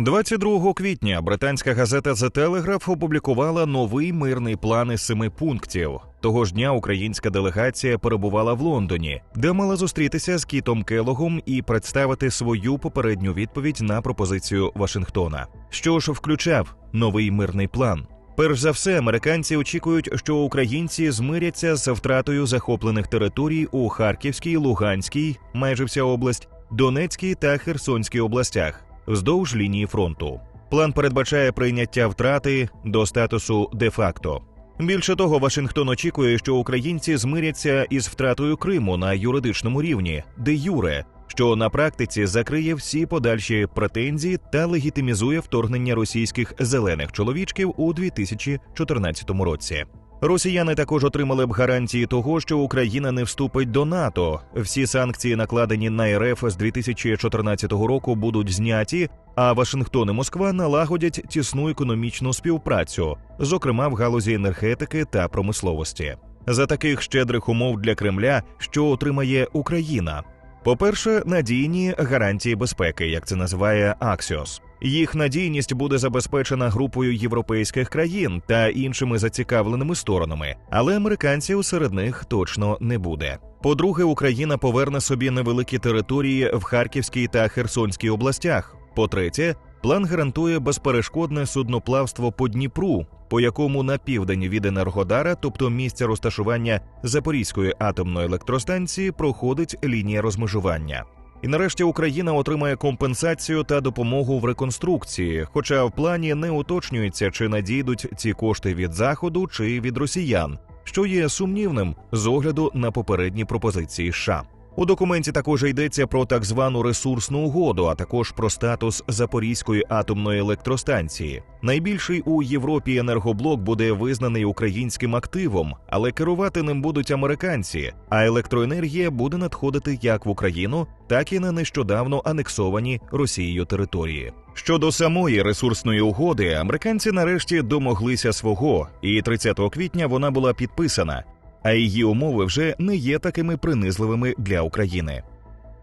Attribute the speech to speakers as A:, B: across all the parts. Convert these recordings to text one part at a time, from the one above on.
A: 22 квітня британська газета The Telegraph опублікувала новий мирний план із семи пунктів. Того ж дня українська делегація перебувала в Лондоні, де мала зустрітися з Кітом Келогом і представити свою попередню відповідь на пропозицію Вашингтона. Що ж включав новий мирний план? Перш за все, американці очікують, що українці змиряться з втратою захоплених територій у Харківській, Луганській, майже вся область, Донецькій та Херсонській областях вздовж лінії фронту. План передбачає прийняття втрати до статусу де-факто. Більше того, Вашингтон очікує, що українці змиряться із втратою Криму на юридичному рівні, де юре, що на практиці закриє всі подальші претензії та легітимізує вторгнення російських зелених чоловічків у 2014 році. Росіяни також отримали б гарантії того, що Україна не вступить до НАТО. Всі санкції, накладені на РФ з 2014 року, будуть зняті. А Вашингтон і Москва налагодять тісну економічну співпрацю, зокрема в галузі енергетики та промисловості. За таких щедрих умов для Кремля, що отримає Україна. По-перше, надійні гарантії безпеки, як це називає Аксіос. Їх надійність буде забезпечена групою європейських країн та іншими зацікавленими сторонами, але американців серед них точно не буде. По-друге, Україна поверне собі невеликі території в Харківській та Херсонській областях. По-третє, план гарантує безперешкодне судноплавство по Дніпру, по якому на південь від Енергодара, тобто місця розташування Запорізької атомної електростанції, проходить лінія розмежування. І нарешті Україна отримає компенсацію та допомогу в реконструкції, хоча в плані не уточнюється, чи надійдуть ці кошти від заходу чи від росіян, що є сумнівним з огляду на попередні пропозиції США. У документі також йдеться про так звану ресурсну угоду, а також про статус Запорізької атомної електростанції. Найбільший у Європі енергоблок буде визнаний українським активом, але керувати ним будуть американці. А електроенергія буде надходити як в Україну, так і на нещодавно анексовані Росією території. Щодо самої ресурсної угоди, американці нарешті домоглися свого, і 30 квітня вона була підписана а її умови вже не є такими принизливими для України.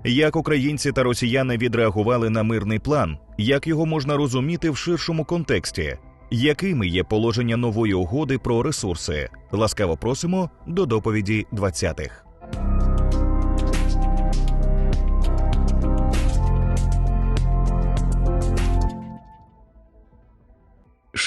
A: Як українці та росіяни відреагували на мирний план, як його можна розуміти в ширшому контексті, якими є положення нової угоди про ресурси? Ласкаво просимо до доповіді 20-х.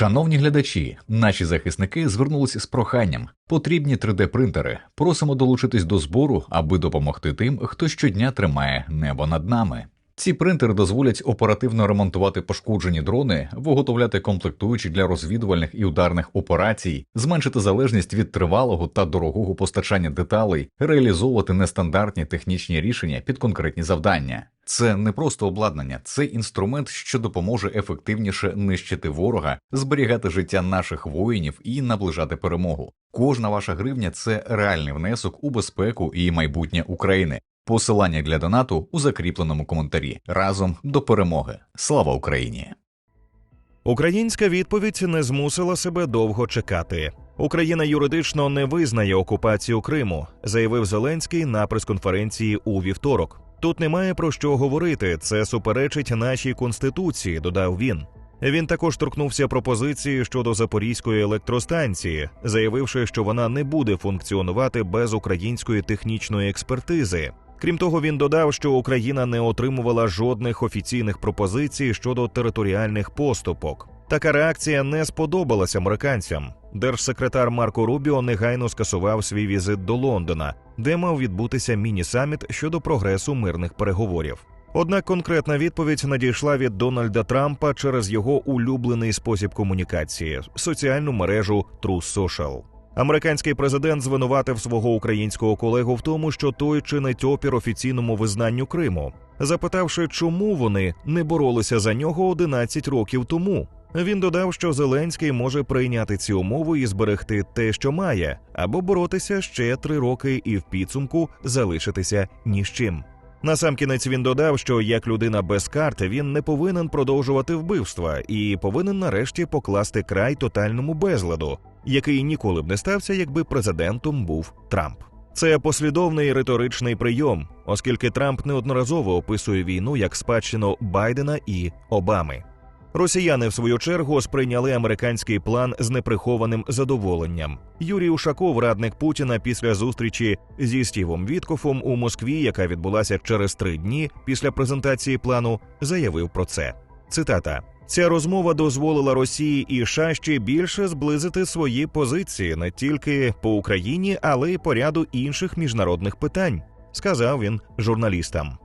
B: Шановні глядачі, наші захисники звернулися з проханням. Потрібні 3D-принтери. Просимо долучитись до збору, аби допомогти тим, хто щодня тримає небо над нами. Ці принтери дозволять оперативно ремонтувати пошкоджені дрони, виготовляти комплектуючі для розвідувальних і ударних операцій, зменшити залежність від тривалого та дорогого постачання деталей, реалізовувати нестандартні технічні рішення під конкретні завдання. Це не просто обладнання, це інструмент, що допоможе ефективніше нищити ворога, зберігати життя наших воїнів і наближати перемогу. Кожна ваша гривня це реальний внесок у безпеку і майбутнє України. Посилання для донату у закріпленому коментарі. Разом до перемоги. Слава Україні!
A: Українська відповідь не змусила себе довго чекати. Україна юридично не визнає окупацію Криму, заявив Зеленський на прес-конференції у вівторок. Тут немає про що говорити. Це суперечить нашій конституції. Додав він. Він також торкнувся пропозиції щодо запорізької електростанції, заявивши, що вона не буде функціонувати без української технічної експертизи. Крім того, він додав, що Україна не отримувала жодних офіційних пропозицій щодо територіальних поступок. Така реакція не сподобалась американцям. Держсекретар Марко Рубіо негайно скасував свій візит до Лондона, де мав відбутися міні-саміт щодо прогресу мирних переговорів. Однак конкретна відповідь надійшла від Дональда Трампа через його улюблений спосіб комунікації соціальну мережу Truth Social. Американський президент звинуватив свого українського колегу в тому, що той чинить опір офіційному визнанню Криму, запитавши, чому вони не боролися за нього 11 років тому. Він додав, що Зеленський може прийняти ці умови і зберегти те, що має, або боротися ще три роки і в підсумку залишитися ні з чим. Насамкінець він додав, що як людина без карти він не повинен продовжувати вбивства і повинен нарешті покласти край тотальному безладу, який ніколи б не стався, якби президентом був Трамп. Це послідовний риторичний прийом, оскільки Трамп неодноразово описує війну як спадщину Байдена і Обами. Росіяни, в свою чергу, сприйняли американський план з неприхованим задоволенням. Юрій Ушаков, радник Путіна, після зустрічі зі Стівом Віткофом у Москві, яка відбулася через три дні після презентації плану, заявив про це. Цитата. Ця розмова дозволила Росії і США ще більше зблизити свої позиції не тільки по Україні, але й по ряду інших міжнародних питань, сказав він журналістам.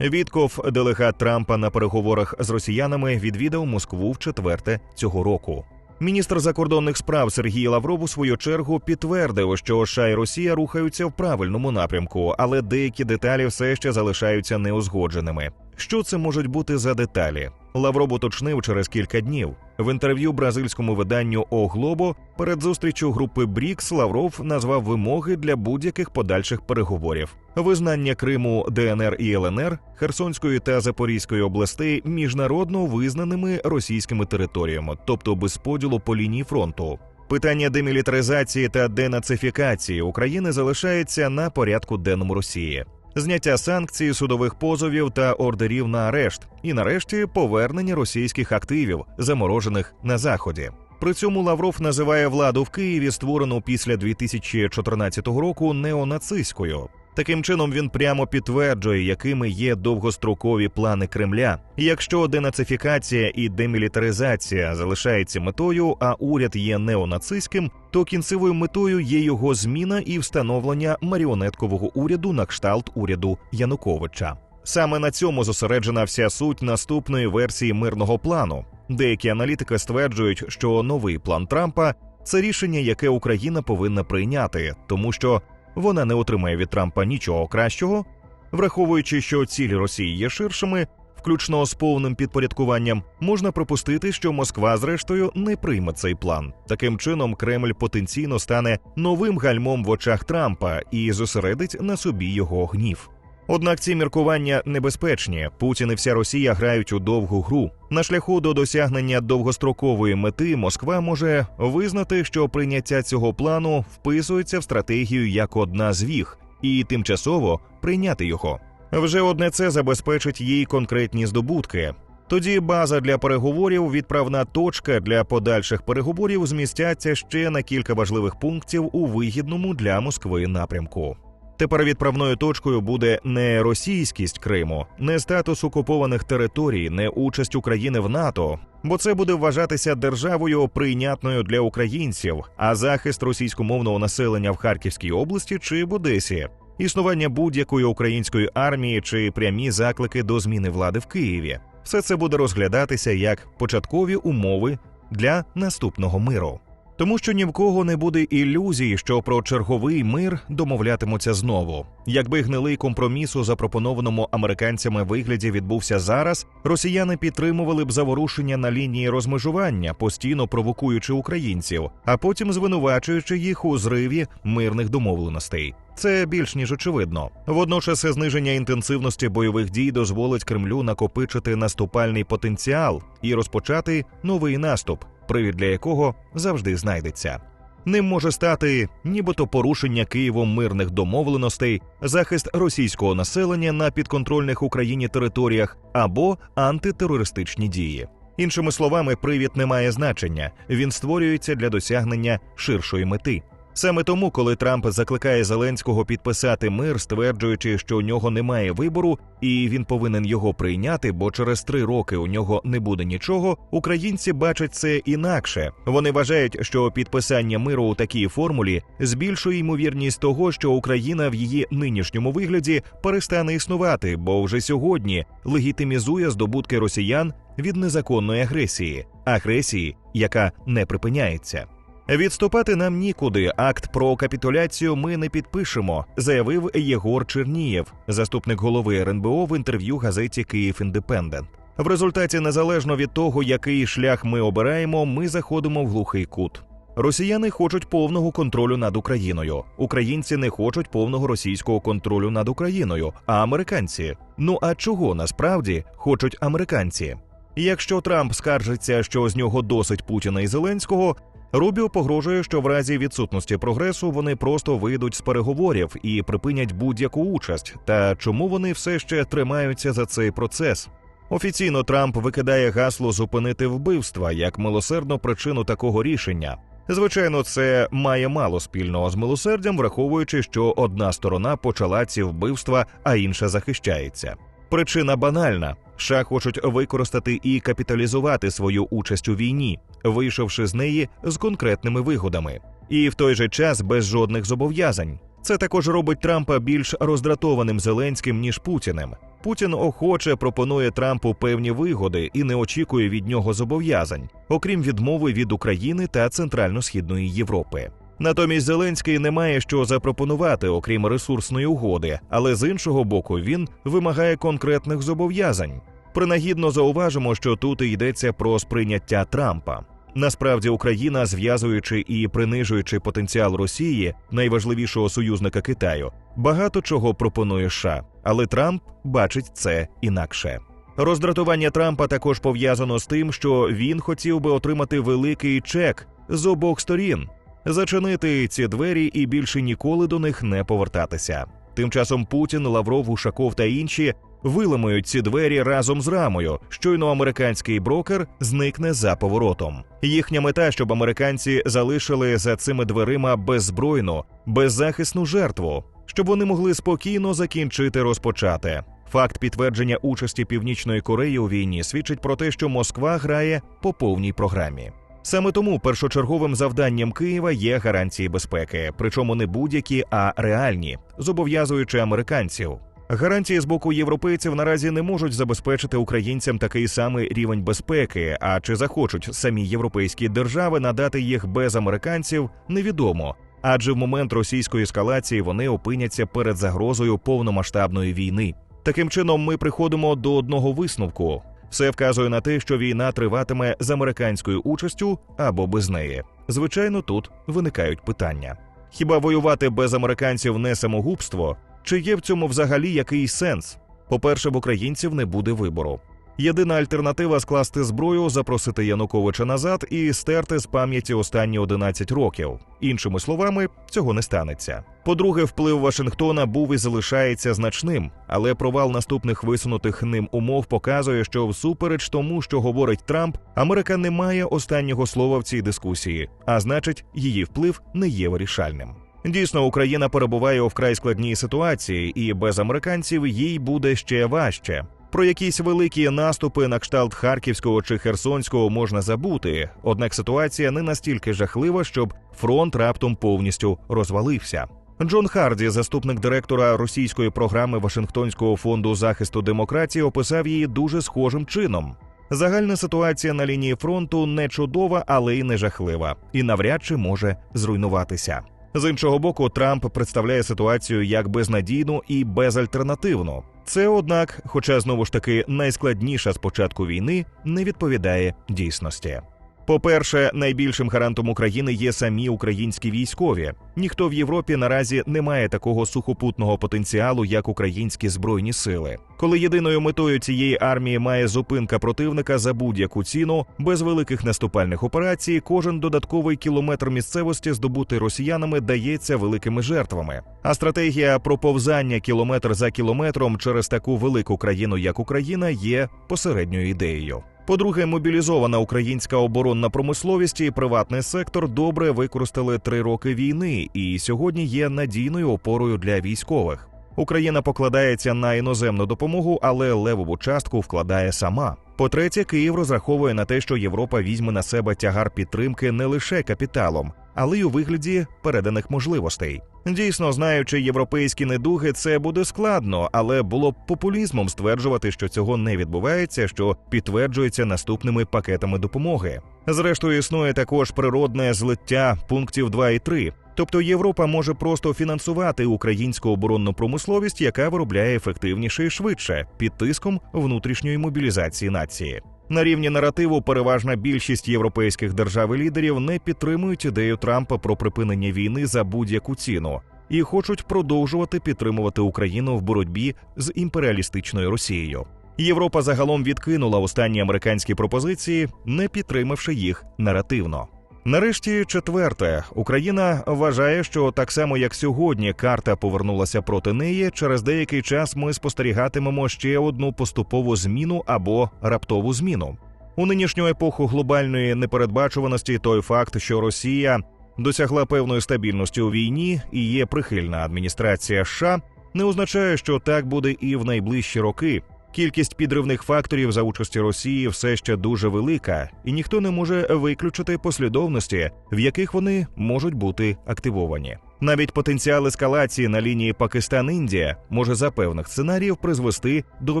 A: Вітков, делегат Трампа на переговорах з росіянами, відвідав Москву в четверте цього року. Міністр закордонних справ Сергій Лавров у свою чергу підтвердив, що США і Росія рухаються в правильному напрямку, але деякі деталі все ще залишаються неузгодженими. Що це можуть бути за деталі? Лавров уточнив через кілька днів. В інтерв'ю бразильському виданню «О Глобо» перед зустрічю групи БРІКС Лавров назвав вимоги для будь-яких подальших переговорів: визнання Криму, ДНР і ЛНР, Херсонської та Запорізької областей міжнародно визнаними російськими територіями, тобто без поділу по лінії фронту. Питання демілітаризації та денацифікації України залишається на порядку денному Росії зняття санкцій, судових позовів та ордерів на арешт, і нарешті повернення російських активів, заморожених на заході. При цьому Лавров називає владу в Києві, створену після 2014 року, неонацистською. Таким чином він прямо підтверджує, якими є довгострокові плани Кремля. Якщо денацифікація і демілітаризація залишається метою, а уряд є неонацистським, то кінцевою метою є його зміна і встановлення маріонеткового уряду на кшталт уряду Януковича. Саме на цьому зосереджена вся суть наступної версії мирного плану. Деякі аналітики стверджують, що новий план Трампа це рішення, яке Україна повинна прийняти, тому що вона не отримає від Трампа нічого кращого, враховуючи, що цілі Росії є ширшими, включно з повним підпорядкуванням, можна припустити, що Москва, зрештою, не прийме цей план. Таким чином, Кремль потенційно стане новим гальмом в очах Трампа і зосередить на собі його гнів. Однак ці міркування небезпечні. Путін і вся Росія грають у довгу гру. На шляху до досягнення довгострокової мети Москва може визнати, що прийняття цього плану вписується в стратегію як одна з віг, і тимчасово прийняти його. Вже одне це забезпечить їй конкретні здобутки. Тоді база для переговорів, відправна точка для подальших переговорів змістяться ще на кілька важливих пунктів у вигідному для Москви напрямку. Тепер відправною точкою буде не російськість Криму, не статус окупованих територій, не участь України в НАТО, бо це буде вважатися державою прийнятною для українців, а захист російськомовного населення в Харківській області чи в Одесі, існування будь-якої української армії чи прямі заклики до зміни влади в Києві. Все це буде розглядатися як початкові умови для наступного миру. Тому що ні в кого не буде ілюзії, що про черговий мир домовлятимуться знову. Якби гнилий компроміс у запропонованому американцями вигляді відбувся зараз, росіяни підтримували б заворушення на лінії розмежування, постійно провокуючи українців, а потім звинувачуючи їх у зриві мирних домовленостей. Це більш ніж очевидно. Водночас зниження інтенсивності бойових дій дозволить Кремлю накопичити наступальний потенціал і розпочати новий наступ, привід для якого завжди знайдеться. Ним може стати нібито порушення Києвом мирних домовленостей, захист російського населення на підконтрольних Україні територіях або антитерористичні дії. Іншими словами, привід не має значення, він створюється для досягнення ширшої мети. Саме тому, коли Трамп закликає Зеленського підписати мир, стверджуючи, що у нього немає вибору, і він повинен його прийняти, бо через три роки у нього не буде нічого. Українці бачать це інакше. Вони вважають, що підписання миру у такій формулі збільшує ймовірність того, що Україна в її нинішньому вигляді перестане існувати, бо вже сьогодні легітимізує здобутки росіян від незаконної агресії, агресії, яка не припиняється. Відступати нам нікуди. Акт про капітуляцію ми не підпишемо, заявив Єгор Чернієв, заступник голови РНБО в інтерв'ю газеті Київ Індепендент. В результаті, незалежно від того, який шлях ми обираємо, ми заходимо в глухий кут. Росіяни хочуть повного контролю над Україною. Українці не хочуть повного російського контролю над Україною, а американці. Ну а чого насправді хочуть американці? Якщо Трамп скаржиться, що з нього досить Путіна і Зеленського, Рубіо погрожує, що в разі відсутності прогресу вони просто вийдуть з переговорів і припинять будь-яку участь. Та чому вони все ще тримаються за цей процес? Офіційно Трамп викидає гасло зупинити вбивства як милосердну причину такого рішення. Звичайно, це має мало спільного з милосердям, враховуючи, що одна сторона почала ці вбивства, а інша захищається. Причина банальна: США хочуть використати і капіталізувати свою участь у війні, вийшовши з неї з конкретними вигодами, і в той же час без жодних зобов'язань. Це також робить Трампа більш роздратованим Зеленським ніж Путіним. Путін охоче пропонує Трампу певні вигоди і не очікує від нього зобов'язань, окрім відмови від України та Центрально-східної Європи. Натомість Зеленський не має що запропонувати, окрім ресурсної угоди, але з іншого боку він вимагає конкретних зобов'язань. Принагідно зауважимо, що тут йдеться про сприйняття Трампа. Насправді Україна, зв'язуючи і принижуючи потенціал Росії, найважливішого союзника Китаю, багато чого пропонує США, але Трамп бачить це інакше. Роздратування Трампа також пов'язано з тим, що він хотів би отримати великий чек з обох сторін, зачинити ці двері і більше ніколи до них не повертатися. Тим часом Путін, Лавров, Ушаков та інші виламають ці двері разом з рамою. Щойно американський брокер зникне за поворотом. Їхня мета, щоб американці залишили за цими дверима беззбройну, беззахисну жертву, щоб вони могли спокійно закінчити розпочати. Факт підтвердження участі Північної Кореї у війні свідчить про те, що Москва грає по повній програмі. Саме тому першочерговим завданням Києва є гарантії безпеки, причому не будь-які, а реальні, зобов'язуючи американців. Гарантії з боку європейців наразі не можуть забезпечити українцям такий самий рівень безпеки. А чи захочуть самі європейські держави надати їх без американців, невідомо. Адже в момент російської ескалації вони опиняться перед загрозою повномасштабної війни. Таким чином, ми приходимо до одного висновку: все вказує на те, що війна триватиме з американською участю або без неї. Звичайно, тут виникають питання: хіба воювати без американців не самогубство? Чи є в цьому взагалі якийсь сенс? По-перше, в українців не буде вибору. Єдина альтернатива скласти зброю, запросити Януковича назад і стерти з пам'яті останні 11 років. Іншими словами, цього не станеться. По-друге, вплив Вашингтона був і залишається значним, але провал наступних висунутих ним умов показує, що всупереч тому, що говорить Трамп, Америка не має останнього слова в цій дискусії, а значить, її вплив не є вирішальним. Дійсно, Україна перебуває у вкрай складній ситуації, і без американців їй буде ще важче. Про якісь великі наступи на кшталт Харківського чи Херсонського можна забути, однак ситуація не настільки жахлива, щоб фронт раптом повністю розвалився. Джон Харді, заступник директора російської програми Вашингтонського фонду захисту демократії, описав її дуже схожим чином. Загальна ситуація на лінії фронту не чудова, але й не жахлива, і навряд чи може зруйнуватися. З іншого боку, Трамп представляє ситуацію як безнадійну і безальтернативну. Це, однак, хоча знову ж таки найскладніша з початку війни, не відповідає дійсності. По-перше, найбільшим гарантом України є самі українські військові. Ніхто в Європі наразі не має такого сухопутного потенціалу, як українські збройні сили. Коли єдиною метою цієї армії має зупинка противника за будь-яку ціну, без великих наступальних операцій, кожен додатковий кілометр місцевості здобути росіянами дається великими жертвами. А стратегія проповзання кілометр за кілометром через таку велику країну, як Україна, є посередньою ідеєю. По-друге, мобілізована українська оборонна промисловість і приватний сектор добре використали три роки війни і сьогодні є надійною опорою для військових. Україна покладається на іноземну допомогу, але левову частку вкладає сама. По-третє, Київ розраховує на те, що Європа візьме на себе тягар підтримки не лише капіталом, але й у вигляді переданих можливостей. Дійсно, знаючи європейські недуги, це буде складно, але було б популізмом стверджувати, що цього не відбувається, що підтверджується наступними пакетами допомоги. Зрештою, існує також природне злиття пунктів 2 і 3. Тобто Європа може просто фінансувати українську оборонну промисловість, яка виробляє ефективніше і швидше під тиском внутрішньої мобілізації нації. На рівні наративу переважна більшість європейських держав і лідерів не підтримують ідею Трампа про припинення війни за будь-яку ціну і хочуть продовжувати підтримувати Україну в боротьбі з імперіалістичною Росією. Європа загалом відкинула останні американські пропозиції, не підтримавши їх наративно. Нарешті, четверте, Україна вважає, що так само як сьогодні карта повернулася проти неї. Через деякий час ми спостерігатимемо ще одну поступову зміну або раптову зміну. У нинішню епоху глобальної непередбачуваності той факт, що Росія досягла певної стабільності у війні і є прихильна адміністрація США, не означає, що так буде і в найближчі роки. Кількість підривних факторів за участі Росії все ще дуже велика, і ніхто не може виключити послідовності, в яких вони можуть бути активовані. Навіть потенціал ескалації на лінії Пакистан-Індія може за певних сценаріїв призвести до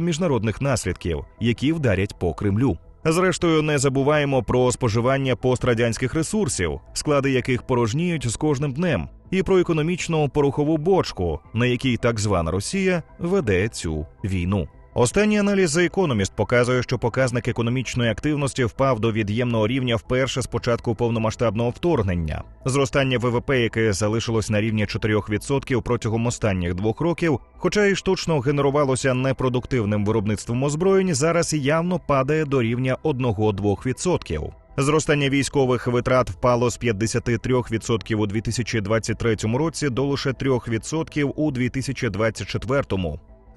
A: міжнародних наслідків, які вдарять по Кремлю. Зрештою, не забуваємо про споживання пострадянських ресурсів, склади яких порожніють з кожним днем, і про економічну порохову бочку, на якій так звана Росія веде цю війну. Останній аналіз The Economist показує, що показник економічної активності впав до від'ємного рівня вперше з початку повномасштабного вторгнення. Зростання ВВП, яке залишилось на рівні 4% протягом останніх двох років, хоча і штучно генерувалося непродуктивним виробництвом озброєнь, зараз явно падає до рівня 1-2%. Зростання військових витрат впало з 53% у 2023 році до лише 3% у 2024.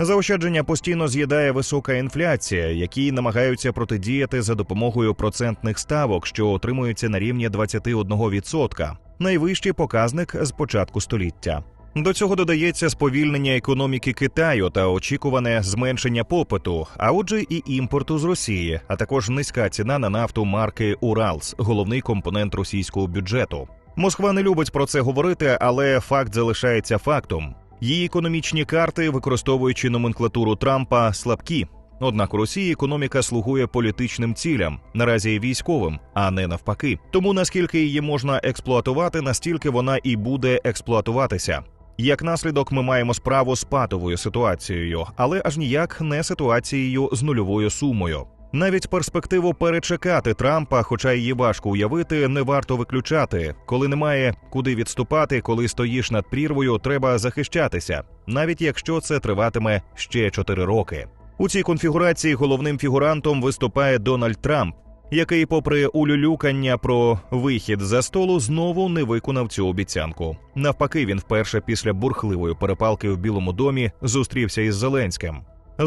A: Заощадження постійно з'їдає висока інфляція, якій намагаються протидіяти за допомогою процентних ставок, що отримуються на рівні 21%, найвищий показник з початку століття. До цього додається сповільнення економіки Китаю та очікуване зменшення попиту, а отже, і імпорту з Росії, а також низька ціна на нафту марки Уралс, головний компонент російського бюджету. Москва не любить про це говорити, але факт залишається фактом. Її економічні карти, використовуючи номенклатуру Трампа, слабкі. Однак у Росії економіка слугує політичним цілям, наразі військовим, а не навпаки. Тому наскільки її можна експлуатувати, настільки вона і буде експлуатуватися. Як наслідок, ми маємо справу з патовою ситуацією, але аж ніяк не ситуацією з нульовою сумою. Навіть перспективу перечекати Трампа, хоча її важко уявити, не варто виключати. Коли немає куди відступати, коли стоїш над прірвою, треба захищатися, навіть якщо це триватиме ще 4 роки. У цій конфігурації головним фігурантом виступає Дональд Трамп, який, попри улюлюкання про вихід за столу, знову не виконав цю обіцянку. Навпаки, він вперше після бурхливої перепалки в Білому домі зустрівся із Зеленським.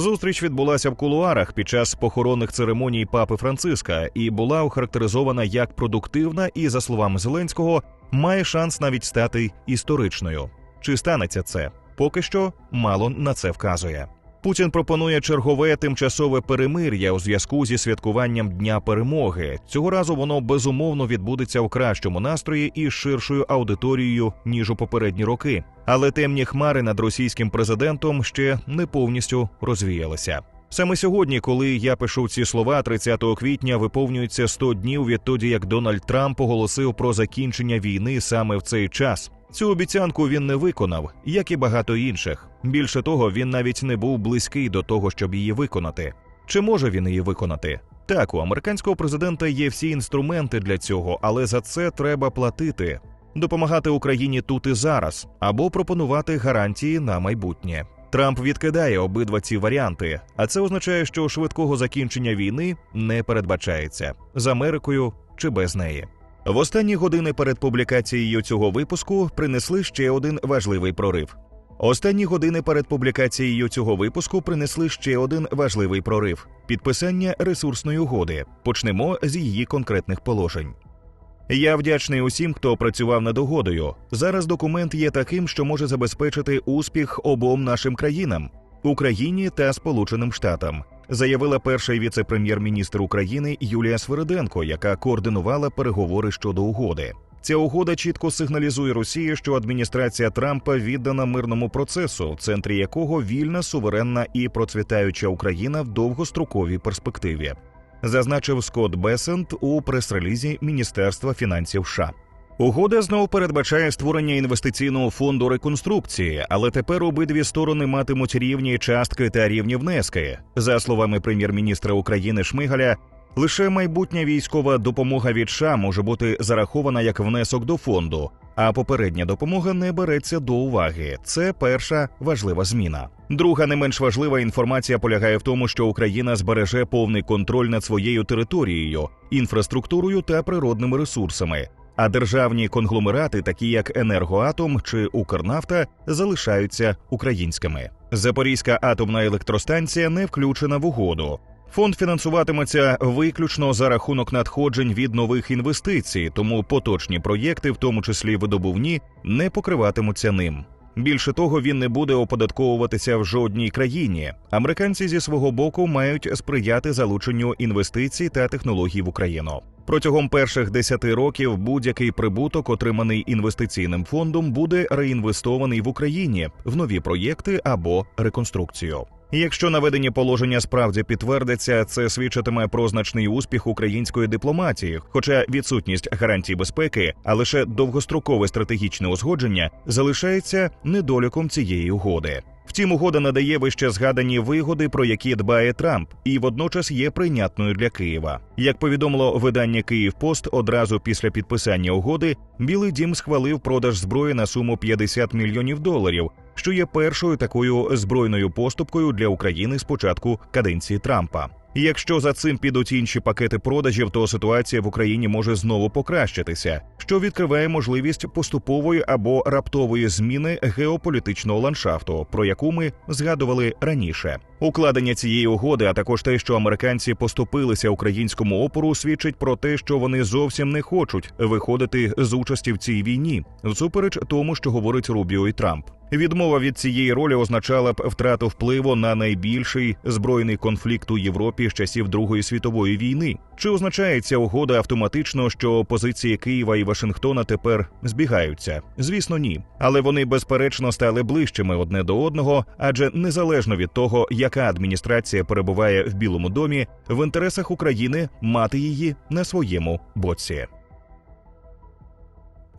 A: Зустріч відбулася в кулуарах під час похоронних церемоній папи Франциска і була охарактеризована як продуктивна і, за словами Зеленського, має шанс навіть стати історичною. Чи станеться це? Поки що мало на це вказує. Путін пропонує чергове тимчасове перемир'я у зв'язку зі святкуванням Дня перемоги. Цього разу воно безумовно відбудеться в кращому настрої і ширшою аудиторією ніж у попередні роки. Але темні хмари над російським президентом ще не повністю розвіялися. Саме сьогодні, коли я пишу ці слова, 30 квітня виповнюється 100 днів відтоді, як Дональд Трамп оголосив про закінчення війни саме в цей час. Цю обіцянку він не виконав, як і багато інших. Більше того, він навіть не був близький до того, щоб її виконати. Чи може він її виконати? Так, у американського президента є всі інструменти для цього, але за це треба платити, допомагати Україні тут і зараз, або пропонувати гарантії на майбутнє. Трамп відкидає обидва ці варіанти, а це означає, що швидкого закінчення війни не передбачається з Америкою чи без неї. В останні години перед публікацією цього випуску принесли ще один важливий прорив. Останні години перед публікацією цього випуску принесли ще один важливий прорив підписання ресурсної угоди. Почнемо з її конкретних положень. Я вдячний усім, хто працював над угодою. Зараз документ є таким, що може забезпечити успіх обом нашим країнам Україні та Сполученим Штатам. Заявила перший віце-прем'єр-міністр України Юлія Свириденко, яка координувала переговори щодо угоди. Ця угода чітко сигналізує Росії, що адміністрація Трампа віддана мирному процесу, в центрі якого вільна, суверенна і процвітаюча Україна в довгостроковій перспективі, зазначив Скотт Бесент у прес-релізі Міністерства фінансів США. Угода знову передбачає створення інвестиційного фонду реконструкції, але тепер обидві сторони матимуть рівні частки та рівні внески. За словами прем'єр-міністра України Шмигаля, лише майбутня військова допомога від США може бути зарахована як внесок до фонду, а попередня допомога не береться до уваги. Це перша важлива зміна. Друга не менш важлива інформація полягає в тому, що Україна збереже повний контроль над своєю територією, інфраструктурою та природними ресурсами. а державні конгломерати, такі як Енергоатом чи Укрнафта, залишаються українськими. Запорізька атомна електростанція не включена в угоду. Фонд фінансуватиметься виключно за рахунок надходжень від нових інвестицій, тому поточні проєкти, в тому числі видобувні, не покриватимуться ним. Більше того, він не буде оподатковуватися в жодній країні. Американці зі свого боку мають сприяти залученню інвестицій та технологій в Україну. Протягом перших 10 років будь-який прибуток, отриманий інвестиційним фондом, буде реінвестований в Україні в нові проєкти або реконструкцію. Якщо наведені положення справді підтвердиться, це свідчитиме про значний успіх української дипломатії, хоча відсутність гарантій безпеки, а лише довгострокове стратегічне узгодження залишається недоліком цієї угоди. Втім, угода надає вище згадані вигоди, про які дбає Трамп, і водночас є прийнятною для Києва. Як повідомило видання Київпост, одразу після підписання угоди Білий Дім схвалив продаж зброї на суму 50 мільйонів доларів, що є першою такою збройною поступкою для України з початку каденції Трампа. І Якщо за цим підуть інші пакети продажів, то ситуація в Україні може знову покращитися, що відкриває можливість поступової або раптової зміни геополітичного ландшафту, про яку ми згадували раніше. Укладення цієї угоди, а також те, що американці поступилися українському опору, свідчить про те, що вони зовсім не хочуть виходити з участі в цій війні, всупереч тому, що говорить Рубіо і Трамп. Відмова від цієї ролі означала б втрату впливу на найбільший збройний конфлікт у Європі з часів Другої світової війни. Чи означає ця угода автоматично, що позиції Києва і Вашингтона тепер збігаються? Звісно, ні. Але вони безперечно стали ближчими одне до одного, адже незалежно від того, яка адміністрація перебуває в Білому домі, в інтересах України мати її на своєму боці.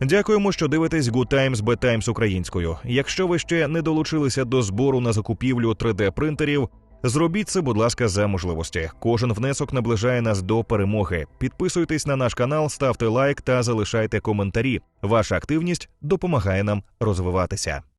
A: Дякуємо, що дивитесь Good Times Bad Times українською. Якщо ви ще не долучилися до збору на закупівлю 3D принтерів, зробіть це, будь ласка, за можливості. Кожен внесок наближає нас до перемоги. Підписуйтесь на наш канал, ставте лайк та залишайте коментарі. Ваша активність допомагає нам розвиватися.